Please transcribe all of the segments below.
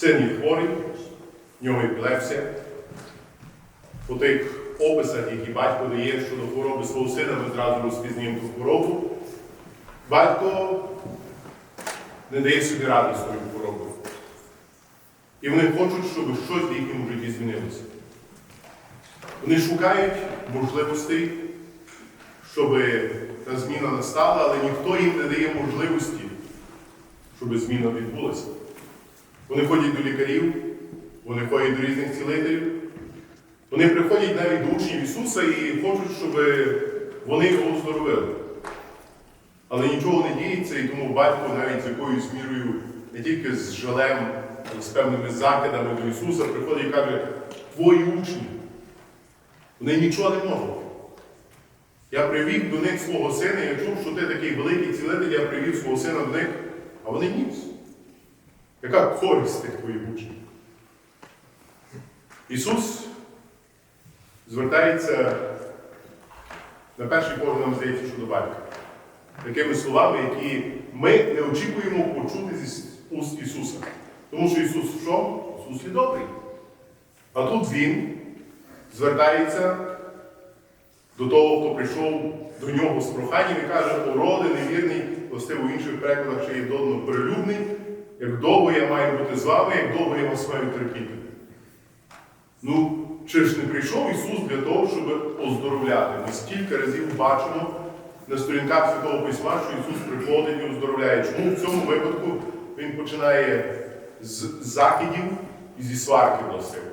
Син є хворий, в нього епілепсія. По тих описах, які батько дає щодо хвороби свого сина, ми зразу розпізнаємо ту хворобу. Батько не дає собі ради з своєю хворобою. І вони хочуть, щоб щось в їхньому житті змінилося. Вони шукають можливостей, щоб та зміна настала, але ніхто їм не дає можливості, щоб зміна відбулася. Вони ходять до лікарів, вони ходять до різних цілителів. Вони приходять навіть до учнів Ісуса і хочуть, щоб вони його оздоровили. Але нічого не діється, і тому батько навіть з якоюсь мірою, не тільки з жалем, але з певними закидами до Ісуса приходить і каже, твої учні, вони нічого не можуть. Я привів до них свого сина, я чув, що ти такий великий цілитель, я привів свого сина до них, а вони ніц. Яка користь тих твоїх учнів? Ісус звертається на перший погляд, нам здається, що до батька. Такими словами, які ми не очікуємо почути зі уст Ісуса. Тому що Ісус що? Ісус є добрий. А тут Він звертається до того, хто прийшов до нього з проханням і каже, ороди, невірний, властиво в інших перекладах ще є додано перелюбний, як довго я маю бути з вами, як довго я вас маю терпіти. Ну, чи ж не прийшов Ісус для того, щоб оздоровляти? Ми стільки разів бачимо на сторінках Святого Письма, що Ісус приходить і оздоровляє. Чому в цьому випадку Він починає з закидів і зі сварки властиво?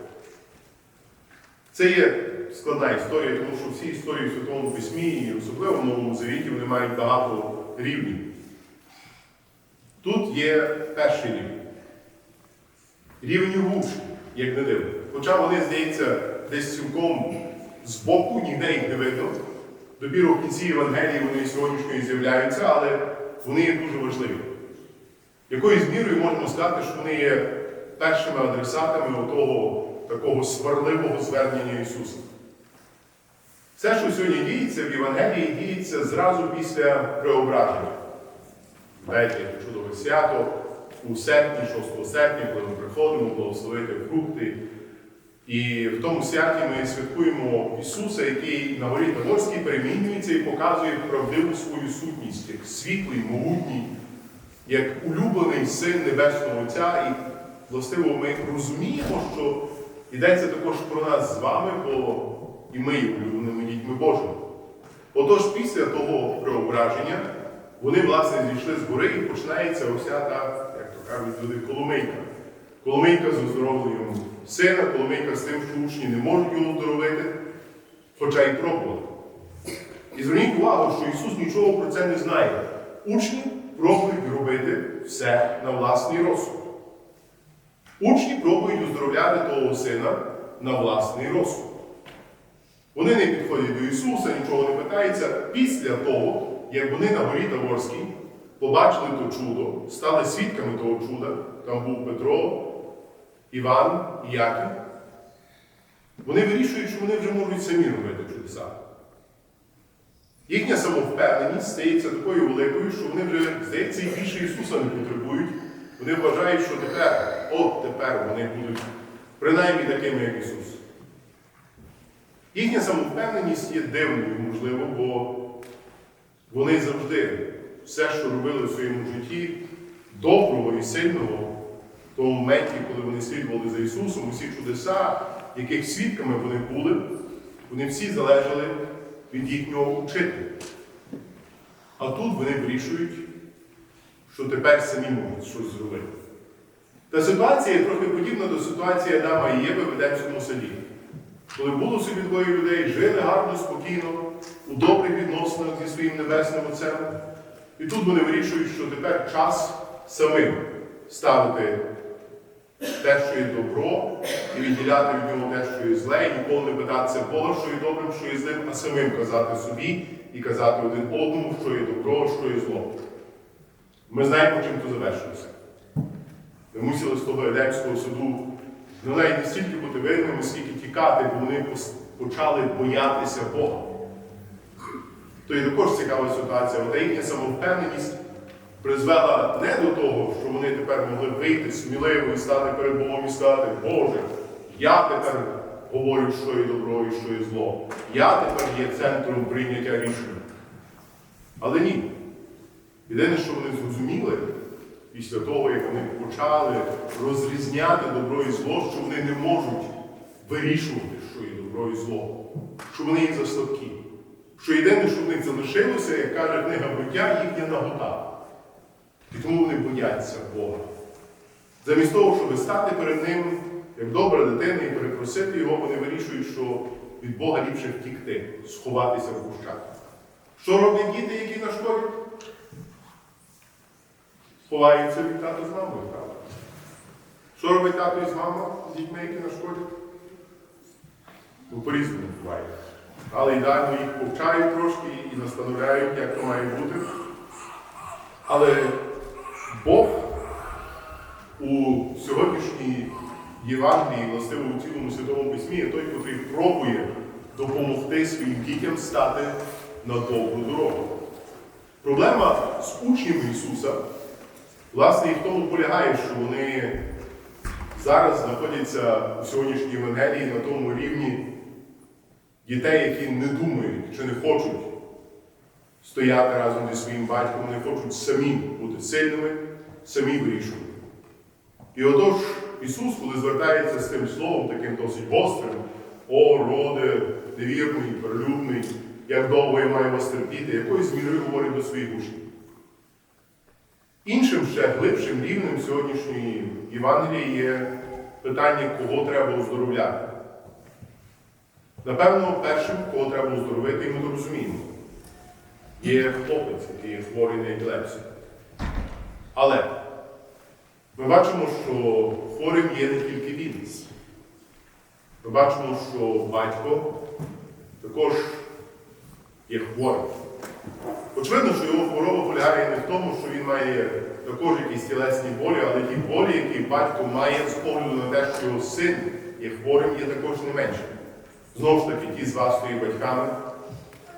Це є складна історія, тому що всі історії в Святому Письмі, і особливо в Новому Завіті, вони мають багато рівнів. Тут є перший рівень. Рівень вуш, як не дивно. Хоча вони, здається, десь цілком збоку, ніде їх не видно. Допіру в кінці Євангелії вони сьогоднішньої з'являються, але вони є дуже важливі. Якоюсь мірою можемо сказати, що вони є першими адресатами того такого сварливого звернення Ісуса. Все, що сьогодні діється в Євангелії, діється зразу після преображення. Знаєте, чудове свято у серпні, 6 серпня, коли ми приходимо благословити фрукти. І в тому святі ми святкуємо Ісуса, який на горі Таморській перемінюється і показує правдиву свою сутність, як світлий, могутній, як улюблений син Небесного Отця. І властиво ми розуміємо, що йдеться також про нас з вами, бо і ми є улюбленими дітьми Божими. Отож, після того преображення вони, власне, зійшли з гори і починається ося та, як то кажуть, люди, коломийка. Коломийка з оздоровленням сина, коломийка з тим, що учні не можуть його оздоровити, хоча й пробували. І зверніть увагу, що Ісус нічого про це не знає. Учні пробують робити все на власний розсуд. Учні пробують оздоровляти того сина на власний розсуд. Вони не підходять до Ісуса, нічого не питаються. Після того, як вони на горі Таворській побачили то чудо, стали свідками того чуда, там був Петро, Іван і Яків, вони вирішують, що вони вже можуть самі робити чудеса. Їхня самовпевненість стається такою великою, що вони вже, здається, і більше Ісуса не потребують. Вони вважають, що тепер, от тепер вони будуть принаймні такими, як Ісус. Їхня самовпевненість є дивною, можливо, бо вони завжди все, що робили в своєму житті, доброго і сильного, в тому моменті, коли вони слідували за Ісусом, усі чудеса, яких свідками вони були, вони всі залежали від їхнього учителя. А тут вони вирішують, що тепер самі можуть щось зробити. Та ситуація трохи подібна до ситуації Адама і Єви в Едемському саді. Коли було собі двоє людей, жили гарно, спокійно, у добрих відносинах зі своїм небесним Отцем. І тут вони вирішують, що тепер час самим ставити те, що є добро, і відділяти від нього те, що є зле, і ніколи не питатися Бога, що є добрим, що є злим, а самим казати собі і казати один одному, що є добро, що є зло. Ми знаємо, чим це завершилося. Ми мусили з того Едемського суду не стільки бути винними, скільки тікати, бо вони почали боятися Бога. То є також цікава ситуація. Ота їхня самовпевненість призвела не до того, що вони тепер могли вийти сміливо і стати перед Богом і сказати, Боже, я тепер говорю, що є добро і що є зло. Я тепер є центром прийняття рішень. Але ні. Єдине, що вони зрозуміли після того, як вони почали розрізняти добро і зло, що вони не можуть вирішувати, що є добро і зло, що вони є за слабкі. Що єдине, що в них залишилося, як каже книга буття, їхня нагота. І тому вони бояться Бога. Замість того, щоб стати перед ним, як добра дитина, і перепросити його, вони вирішують, що від Бога ліпше втікти, сховатися в кущах. Що роблять діти, які нашкодять? Ховаються від тата з мамою, правда? Що робить тато із мамою з дітьми, які нашкодять? Ну, по-різному буває. Але ідеально їх повчають трошки і настановляють, як то має бути. Але Бог у сьогоднішній Євангелії, властиво у цілому Святому Письмі, є той, який пробує допомогти своїм дітям стати на довгу дорогу. Проблема з учнями Ісуса, власне, і в тому полягає, що вони зараз знаходяться у сьогоднішній Євангелії на тому рівні дітей, які не думають чи не хочуть стояти разом зі своїм батьком, вони хочуть самі бути сильними, самі вирішувати. І отож Ісус, коли звертається з тим словом, таким досить гострим, о, роде, невірний, перелюбний, як довго я маю вас терпіти, якоюсь мірою говорить до своїх учнів. Іншим ще глибшим рівнем сьогоднішньої Євангелії є питання, кого треба оздоровляти. Напевно, першим, кого треба оздоровити, то розуміємо, є хлопець, який є хворий на епілепсію. Але ми бачимо, що хворим є не тільки він. Ми бачимо, що батько також є хворим. Очевидно, що його хвороба полягає не в тому, що він має також якісь тілесні болі, але ті болі, які батько має з огляду на те, що його син є хворим, є також не менше. Знову ж таки, ті з вас, хто є батьками,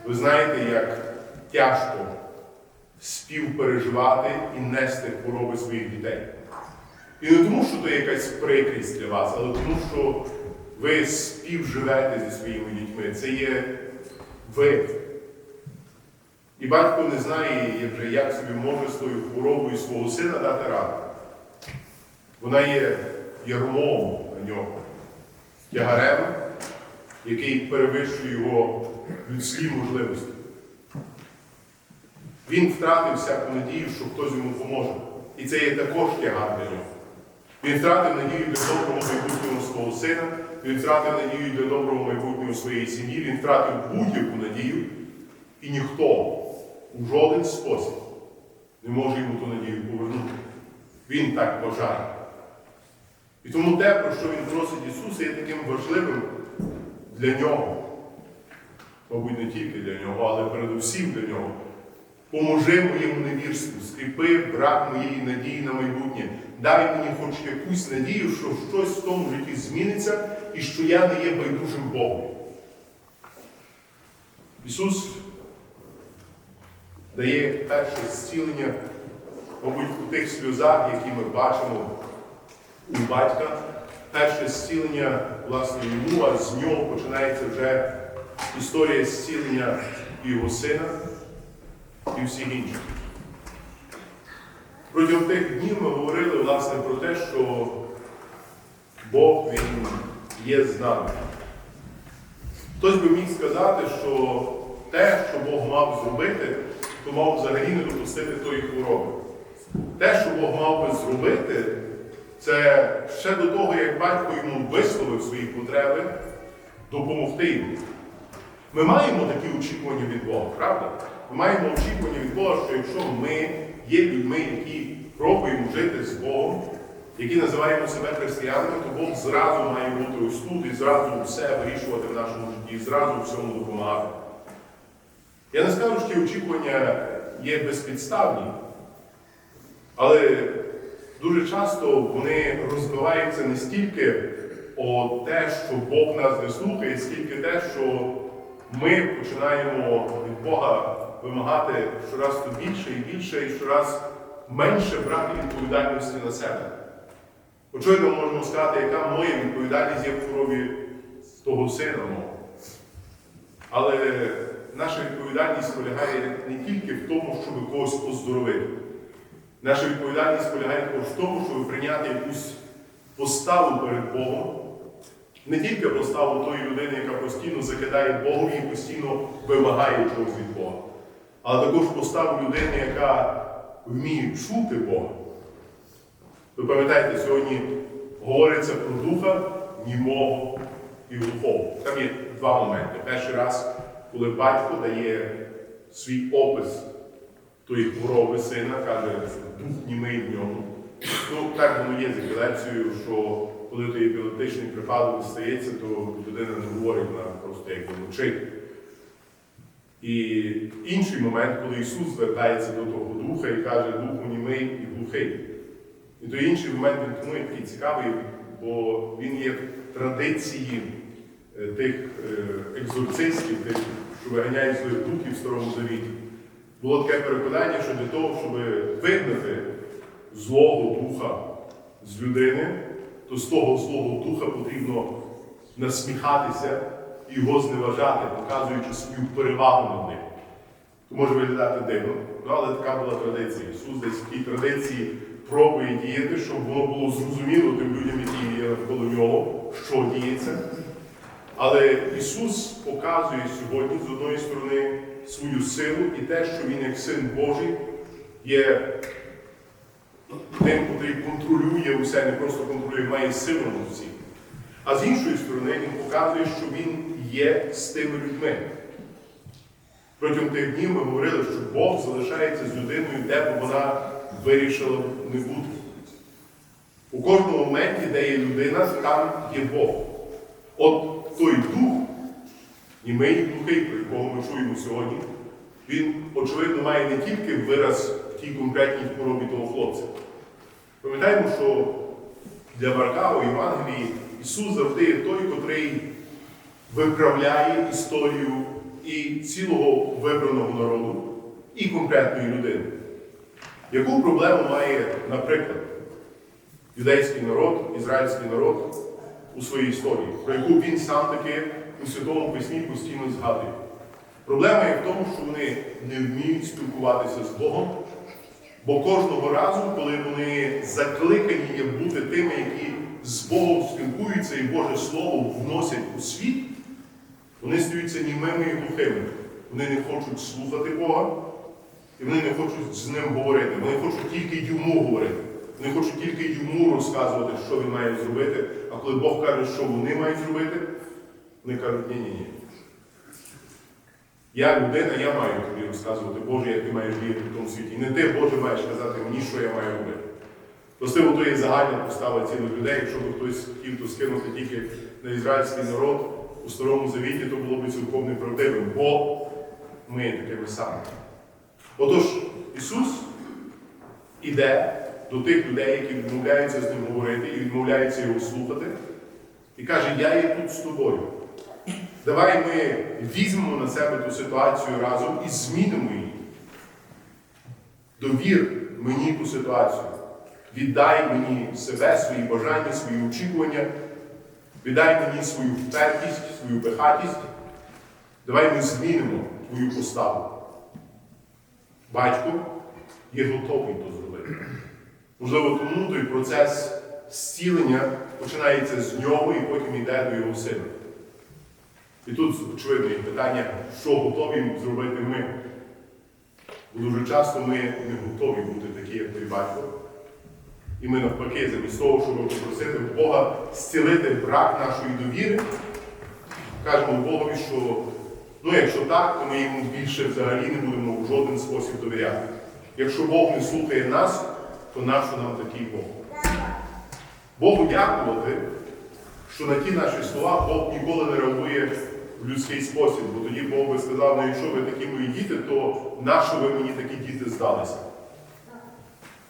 ви знаєте, як тяжко співпереживати і нести хвороби своїх дітей. І не тому, що то якась прикрість для вас, але тому, що ви співживете зі своїми дітьми. Це є ви. І батько не знає вже, як собі може з тою хворобою свого сина дати раду. Вона є ярмом на нього, тягарем, який перевищує його людські можливості. Він втратив всяку надію, що хтось йому поможе. І це є також тягар для нього. Він втратив надію для доброго майбутнього свого сина, він втратив надію для доброго майбутнього своєї сім'ї, він втратив будь-яку надію, і ніхто у жоден спосіб не може йому ту надію повернути. Він так бажає. І тому те, про що він просить Ісуса, є таким важливим для нього. Мабуть, не тільки для нього, але передусім для нього. Поможи моєму невірству, скріпи брак моєї надії на майбутнє. Дай мені хоч якусь надію, що щось в тому житті зміниться і що я не є байдужим Богом. Ісус дає перше зцілення, мабуть, у тих сльозах, які ми бачимо у батька. Перше зцілення, власне, йому, а з нього починається вже історія зцілення його сина і всіх інших. Протягом тих днів ми говорили власне про те, що Бог Він є з нами. Хтось би міг сказати, що те, що Бог мав зробити, то мав взагалі не допустити тої хвороби. Те, що Бог мав би зробити, це ще до того, як батько йому висловив свої потреби, допомогти йому. Ми маємо такі очікування від Бога, правда? Ми маємо очікування від Бога, що якщо ми є людьми, які пробуємо жити з Богом, які називаємо себе християнами, то Бог зразу має бути ось тут і зразу все вирішувати в нашому житті, і зразу всьому допомагати. Я не скажу, що ті очікування є безпідставні, але дуже часто вони розбиваються не стільки о те, що Бог нас не слухає, скільки те, що ми починаємо від Бога вимагати щораз то більше і більше, і щораз менше брати відповідальності на себе. Очевидно, можемо сказати, яка моя відповідальність є в хворобі того сина. Але наша відповідальність полягає не тільки в тому, щоб когось поздоровити. Наша відповідальність полягає в тому, щоб прийняти якусь поставу перед Богом. Не тільки поставу тої людини, яка постійно закидає Богові і постійно вимагає чогось від Бога, але також поставу людини, яка вміє чути Бога. Ви пам'ятаєте, сьогодні говориться про духа німого і глухого. Там є два моменти. Перший раз, коли батько дає свій опис тої хвороби сина, каже, дух німий в ньому. Ну, так воно є з епілепсією, що коли той епілептичний припадок стається, то людина не говорить, вона просто якби мовчить. І інший момент, коли Ісус звертається до того духа і каже, духу німий і глухий. І той інший момент він тому є такий цікавий, бо він є в традиції е, тих е, екзорцистів, тих, що виганяють злих духів в Старому Завіті. Було таке переконання, що для того, щоб вигнати злого духа з людини, то з того злого духа потрібно насміхатися і його зневажати, показуючи свою перевагу над ним. То може виглядати дивно, ну, але така була традиція. Ісус десь в тій традиції пробує діяти, щоб воно було зрозуміло тим людям, які є навколо нього, що діється. Але Ісус показує сьогодні з одної сторони свою силу і те, що Він як син Божий є тим, який контролює усе, не просто контролює, має силу над всім. А з іншої сторони, Він показує, що Він є з тими людьми. Протягом тих днів ми говорили, що Бог залишається з людиною, де б вона вирішила не бути. У кожному моменті, де є людина, там є Бог. От той дух, і глухий, про якого ми чуємо сьогодні, він, очевидно, має не тільки вираз в тій конкретній хворобі того хлопця. Пам'ятаємо, що для Марка у Євангелії Ісус завжди є той, котрий виправляє історію і цілого вибраного народу, і конкретної людини. Яку проблему має, наприклад, юдейський народ, ізраїльський народ у своїй історії, про яку він сам таки у Святому Письмі постійно згадує? Проблема є в тому, що вони не вміють спілкуватися з Богом, бо кожного разу, коли вони закликані є бути тими, які з Богом спілкуються і Боже Слово вносять у світ, вони стаються німими і глухими. Вони не хочуть слухати Бога, і вони не хочуть з ним говорити. Вони хочуть тільки йому говорити. Вони хочуть тільки йому розказувати, що він має зробити. А коли Бог каже, що вони мають зробити, вони кажуть, ні-ні-ні. Я людина, я маю тобі розказувати, Боже, як ти маєш діяти в тому світі. І не ти, Боже, маєш казати мені, що я маю робити. Властиво, то є загальна постава цілих людей. Якщо б хтось хотів то скинути тільки на ізраїльський народ у Старому Завіті, то було б цілком неправдивим, бо ми такими самими. Отож, Ісус іде до тих людей, які відмовляються з ним говорити і відмовляються його слухати, і каже, я є тут з тобою. Давай ми візьмемо на себе ту ситуацію разом і змінимо її. Довір мені ту ситуацію. Віддай мені себе, свої бажання, свої очікування. Віддай мені свою впертість, свою пихатість. Давай ми змінимо твою поставу. Батько є готовий то зробити. Можливо, тому той процес зцілення починається з нього і потім йде до його сина. І тут, очевидно, є питання, що готові зробити ми. Бо дуже часто ми не готові бути такі, як той батько. І ми навпаки, замість того, щоб попросити Бога зцілити брак нашої довіри, кажемо Богові, що ну, якщо так, то ми йому більше взагалі не будемо в жоден спосіб довіряти. Якщо Бог не слухає нас, то нащо нам такий Бог? Богу дякувати, що на ті наші слова Бог ніколи не реагує в людський спосіб, бо тоді Бог би сказав, ну якщо ви такі мої діти, то нащо ви мені такі діти здалися?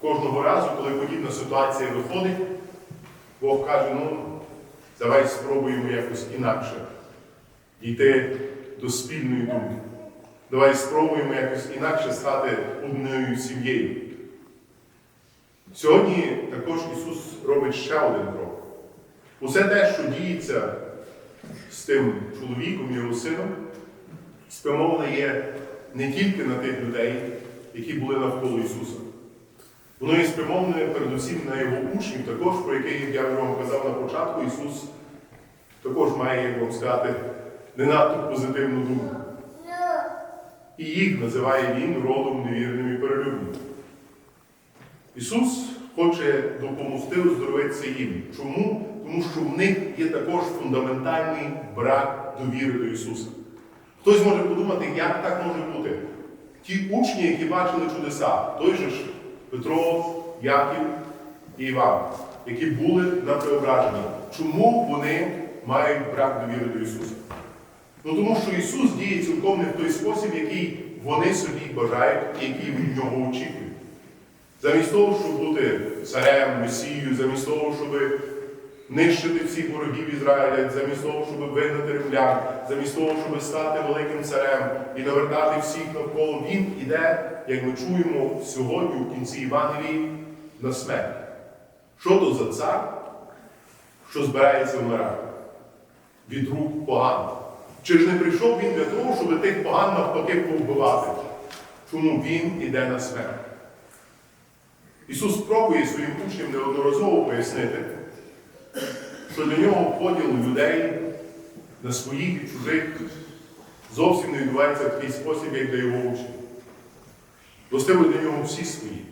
Кожного разу, коли подібна ситуація виходить, Бог каже, ну, давай спробуємо якось інакше дійти до спільної думки. Давай спробуємо якось інакше стати одною сім'єю. Сьогодні також Ісус робить ще один крок. Усе те, що діється з тим чоловіком, його сином, спрямоване є не тільки на тих людей, які були навколо Ісуса. Воно є спрямоване передусім на його учнів, також, про яких я вам казав на початку, Ісус також має, як вам сказати, не надто позитивну думку. І їх називає Він родом невірним і перелюбним. Ісус хоче допомогти оздоровитися їм. Чому? Тому що в них є також фундаментальний брак довіри до Ісуса. Хтось може подумати, як так може бути. Ті учні, які бачили чудеса, той же ж Петро, Яків і Іван, які були на преображенні. Чому вони мають брак довіри до Ісуса? Ну тому що Ісус діє цілком не в той спосіб, який вони собі бажають і який від нього очікують. Замість того, щоб бути царем, месією, замість того, щоб нищити всіх ворогів Ізраїля, замість того, щоб вигнати римлян, замість того, щоб стати великим царем і навертати всіх навколо, він іде, як ми чуємо сьогодні в кінці Євангелії, на смерть. Що то за цар, що збирається вмирати? Від рук поганих. Чи ж не прийшов він для того, щоб тих поган навпаки повбивати? Чому він іде на смерть? Ісус спробує своїм учням неодноразово пояснити, що для нього поділ людей на своїх і чужих зовсім не відбувається в такий спосіб, як для його учнів. Властиво для нього всі свої.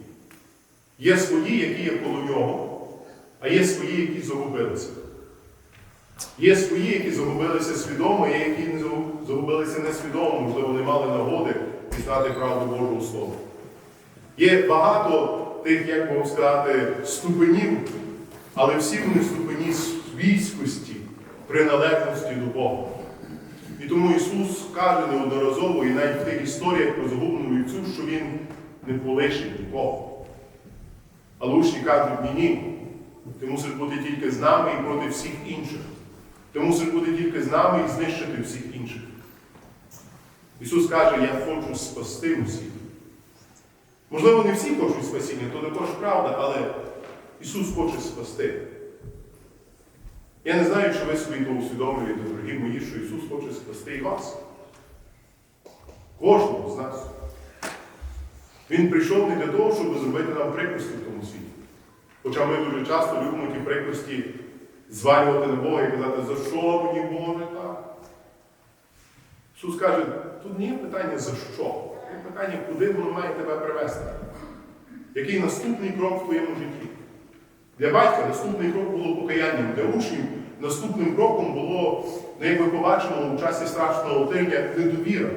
Є свої, які є коло нього, а є свої, які загубилися. Є свої, які загубилися свідомо, є які загубилися несвідомо, можливо, не мали нагоди пізнати правду Божого Слова. Є багато тих, як вам сказати, ступенів, але всі вони ступені свійськості, приналежності до Бога. І тому Ісус каже неодноразово, і навіть в тих історіях про загублену вівцю, що Він не полишить нікого. Але учні кажуть, ні, ні, ти мусиш бути тільки з нами і проти всіх інших. Ти мусиш бути тільки з нами і знищити всіх інших. Ісус каже, я хочу спасти усіх. Можливо, не всі хочуть спасіння, то також правда, але Ісус хоче спасти. Я не знаю, чи ви собі то усвідомлюєте, дорогі мої, що Ісус хоче спасти і вас. Кожного з нас. Він прийшов не для того, щоб зробити нам прикрості в тому світі. Хоча ми дуже часто любимо ті прикрості звалювати на Бога і казати, за що мені Боже так? Ісус каже, тут не є питання за що, є питання, куди воно має тебе привести. Який наступний крок в твоєму житті? Для батька наступний крок було покаянням, для учнів наступним кроком було, ну, як ми побачимо у часі страшного тижня, недовіра.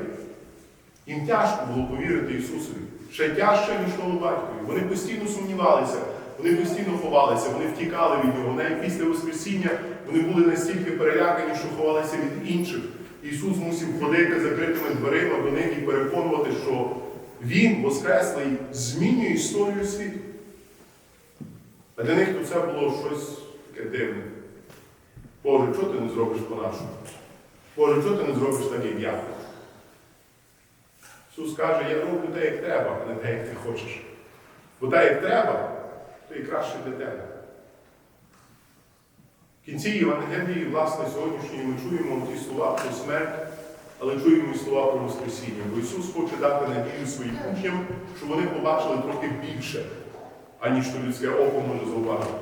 Їм тяжко було повірити Ісусові. Ще тяжче, ніж тому батькові. Вони постійно сумнівалися, вони постійно ховалися, вони втікали від нього. Навіть після Воскресіння вони були настільки перелякані, що ховалися від інших. Ісус мусив ходити закритими дверима до них і переконувати, що Він, Воскреслий, змінює історію світу. А для них то це було щось таке дивне. Боже, чого ти не зробиш по-нашому? Боже, чого ти не зробиш так, як я хочу? Ісус каже, я роблю те, як треба, а не те, як ти хочеш. Бо те, як треба, то і краще для тебе. В кінці Євангелії, власне, сьогоднішньої ми чуємо ті слова про смерть, але чуємо і слова про Воскресіння. Бо Ісус хоче дати надію своїм учням, щоб вони побачили трохи більше, аніж то людське око може зауважити.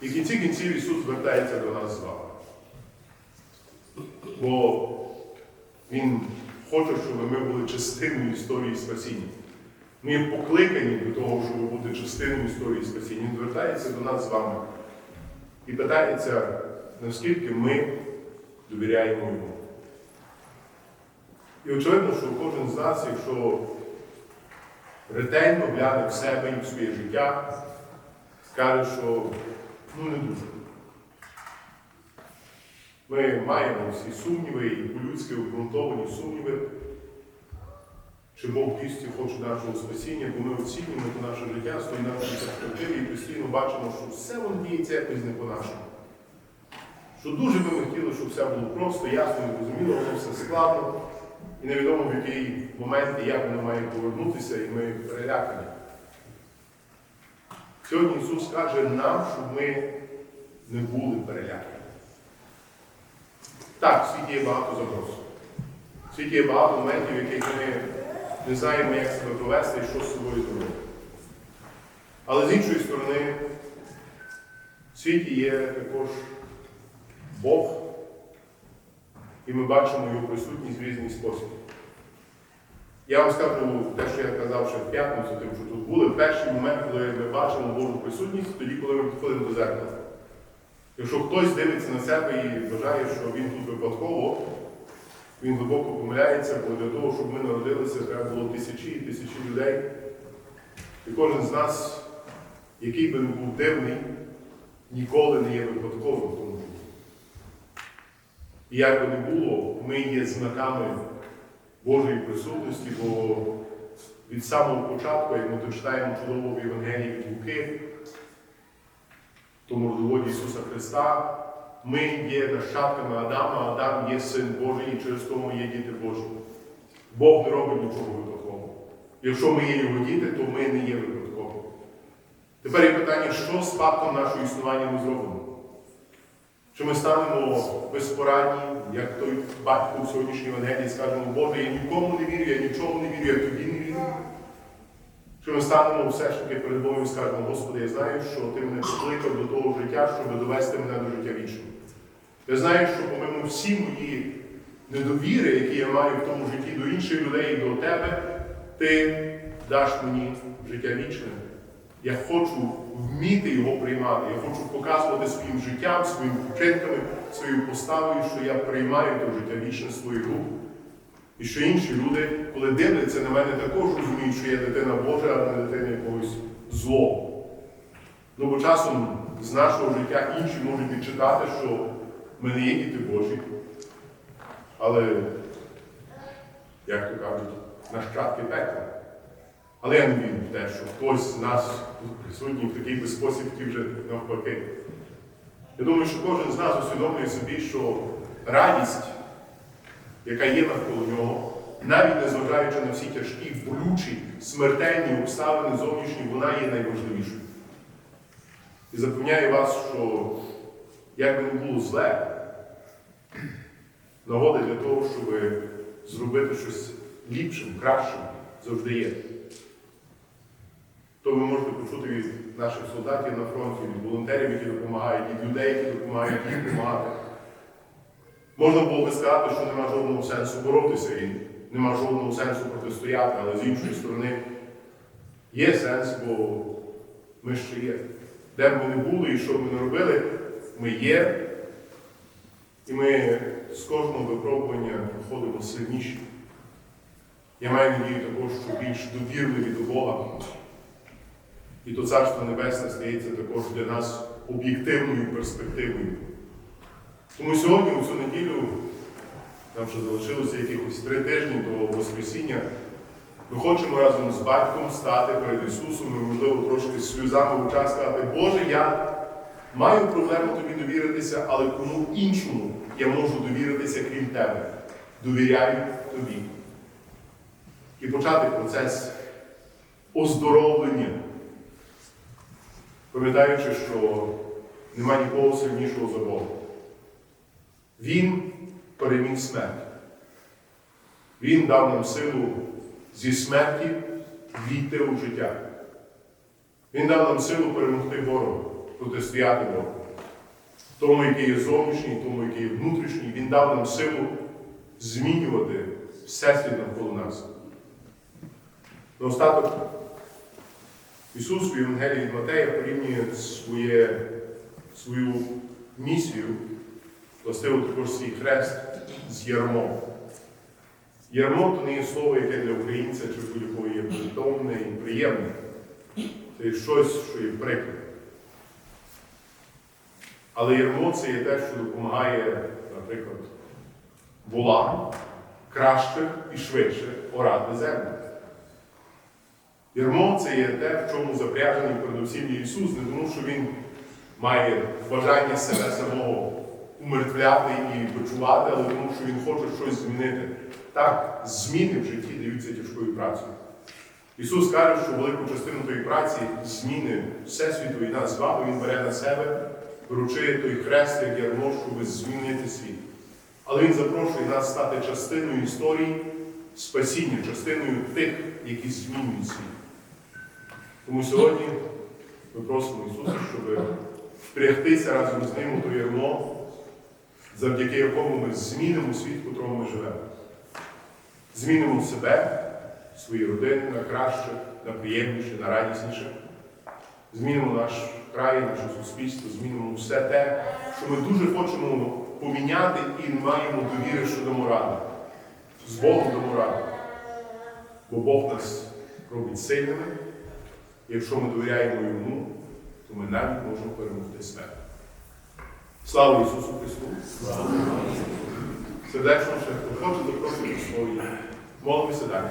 І в кінці кінців Ісус звертається до нас з вами. Бо Він хоче, щоб ми були частиною історії спасіння. Ми покликані до того, щоб бути частиною історії спасіння. Він звертається до нас з вами і питається, наскільки ми довіряємо йому. І очевидно, що кожен з нас, якщо ретельно гляне в себе і в своє життя, скаже, що ну не дуже. Ми маємо всі сумніви і по-людськи обґрунтовані сумніви, чи Бог дійсно хоче нашого спасіння, бо ми оцінюємо то наше життя, свої наші перспективи і постійно бачимо, що все воно діється якось не по-нашому. Що дуже би ми хотіли, щоб все було просто, ясно, і зрозуміло, воно все складно, і невідомо в який момент і як воно має повернутися, і ми перелякані. Сьогодні Ісус каже нам, щоб ми не були перелякані. Так, в світі є багато загроз. В світі є багато моментів, в яких ми не знаємо, як себе повести і що з собою зробити. Але з іншої сторони, в світі є також Бог, і ми бачимо його присутність в різний спосіб. Я вам скажу те, що я казав ще в п'ятницю, тим, що тут були, перший момент, коли ми бачимо Божу присутність, тоді, коли ми підходимо до зеркала. Якщо хтось дивиться на себе і вважає, що він тут випадково, він глибоко помиляється, бо для того, щоб ми народилися, треба було тисячі і тисячі людей. І кожен з нас, який би не був дивний, ніколи не є випадковим в тому. І як би не було, ми є знаками Божої присутності, бо від самого початку, як ми то читаємо чудово в Євангелії від Луки, тому родоводі Ісуса Христа, ми є нащадками Адама, Адам є син Божий і через тому є діти Божі. Бог не робить нічого випадкового. Якщо ми є його діти, то ми не є випадкові. Тепер є питання, що з фактом нашого існування ми зробимо? Чи ми станемо безпорадні, як той батько в сьогоднішній Евангелії скажемо, Боже, я нікому не вірю, я нічому не вірю, я тобі не вірю. Чи ми станемо все ж таки перед Богом і скажемо, Господи, я знаю, що Ти мене покликав до того життя, щоб довести мене до життя вічного. Я знаю, що помимо всі мої недовіри, які я маю в тому житті до інших людей і до Тебе, Ти даш мені життя вічне. Я хочу вміти його приймати. Я хочу показувати своїм життям, своїми вчинками, своєю поставою, що я приймаю то життя вічне своїх рук. І що інші люди, коли дивляться на мене, також розуміють, що я дитина Божа, а не дитина якогось злого. Ну, бо часом з нашого життя інші можуть відчитати, що ми не є діти Божі. Але, як то кажуть, нащадки пекла. Але я не вірю в те, що хтось з нас тут присутній в такий би спосіб хотів вже навпаки. Я думаю, що кожен з нас усвідомлює собі, що радість, яка є навколо нього, навіть незважаючи на всі тяжкі, болючі, смертельні обставини зовнішні, вона є найважливішою. І запевняю вас, що як би не було зле, нагода для того, щоб зробити щось ліпшим, кращим, завжди є. То ви можете почути від наших солдатів на фронті, від волонтерів, які допомагають, від людей, які допомагають їм допомагати. Можна було би сказати, що нема жодного сенсу боротися і нема жодного сенсу протистояти, але з іншої сторони є сенс, бо ми ще є. Де б ми не були і що б ми не робили, ми є, і ми з кожного випробування виходимо сильніші. Я маю надію також, що більш довірливі до Бога. І то Царство Небесне стається також для нас об'єктивною перспективою. Тому сьогодні, у цю неділю, нам ще залишилося якихось три тижні до Воскресіння, ми хочемо разом з батьком стати перед Ісусом і, можливо, трошки сльозами в очах сказати, Боже, я маю проблему тобі довіритися, але кому іншому я можу довіритися, крім Тебе. Довіряю тобі. І почати процес оздоровлення пам'ятаючи, що нема нікого сильнішого за Бога. Він переміг смерть. Він дав нам силу зі смерті війти у життя. Він дав нам силу перемогти ворога, протистояти ворогу. Тому, який є зовнішній, тому, який є внутрішній, він дав нам силу змінювати всесвіт навколо нас. Наостаток Ісус в Євангелії від Матея порівнює своє, свою місію, властиво також свій хрест з ярмом. Ярмо то не є слово, яке для українця чи будь-якого є притомне і приємне. Це щось, що є прикре. Але ярмо це є те, що допомагає, наприклад, волам краще і швидше орати землю. Ярмо це є те, в чому запряжений передусім Ісус, не тому, що Він має бажання себе самого умертвляти і почувати, але тому, що Він хоче щось змінити. Так, зміни в житті даються тяжкою працею. Ісус каже, що велику частину тої праці, зміни Всесвіту і нас з вами, Він бере на себе, вручує той хрест, як ярмо, щоб змінити світ. Але Він запрошує нас стати частиною історії спасіння, частиною тих, які змінюють світ. Тому сьогодні ми просимо Ісуса, щоб впрягтися разом з ним у то ярмо, завдяки якому ми змінимо світ, в котрому ми живемо. Змінимо себе, свої родини на краще, на приємніше, на радісніше. Змінимо наш край, наше суспільство, змінимо все те, що ми дуже хочемо поміняти і маємо довіри, що дамо ради. З Богом тому ради. Бо Бог нас робить сильними. І якщо ми довіряємо Йому, то ми навіть можемо перемогти смерть. Слава Ісусу Христу! Сердечно ще хто хоче до своєї. Молимося далі.